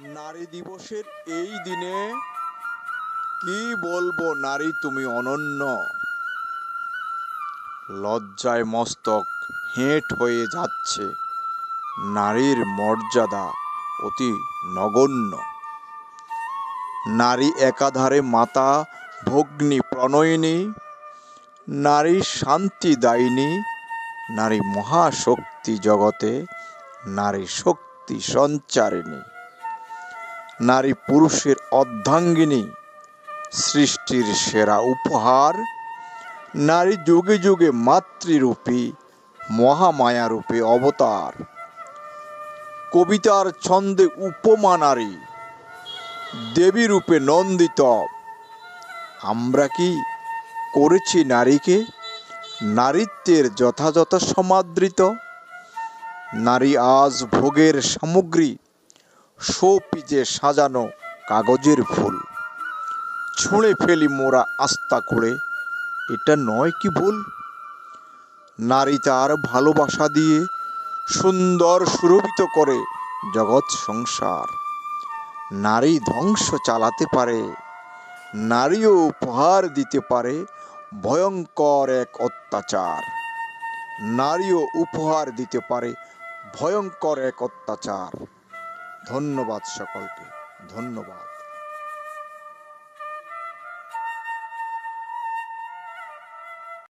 নারী দিবসের এই দিনে কি বলব, নারী তুমি অনন্য। লজ্জায় মস্তক হেঁট হয়ে যাচ্ছে। নারীর মর্যাদা অতি নগণ্য। নারী একাধারে মাতা, ভগ্নী, প্রণয়িনী। নারী শান্তি দায়িনী। নারী মহাশক্তি জগতে। নারী শক্তি সঞ্চারিণী। নারী পুরুষের অর্ধাঙ্গিনী, সৃষ্টির সেরা উপহার, নারী যুগে যুগে মাতৃরূপী, মহামায়ারূপে অবতার। কবিতার ছন্দে উপমা নারী দেবী রূপে নন্দিত। আমরা কি করেছি নারীকে? নারীত্বের যথাযথ সমাদৃত? নারী আজ ভোগের সামগ্রী শোপিজে সাজানো কাগজের ফুল। ছুঁড়ে ফেলি মোরা আস্থা করে, এটা নয় কি ভুল? নারী তার ভালোবাসা দিয়ে সুন্দর সুরভিত করে জগৎ সংসার। নারী ধ্বংস চালাতে পারে, নারীও উপহার দিতে পারে ভয়ঙ্কর এক অত্যাচার। নারীও উপহার দিতে পারে ভয়ঙ্কর এক অত্যাচার। ধন্যবাদ সকলকে। ধন্যবাদ।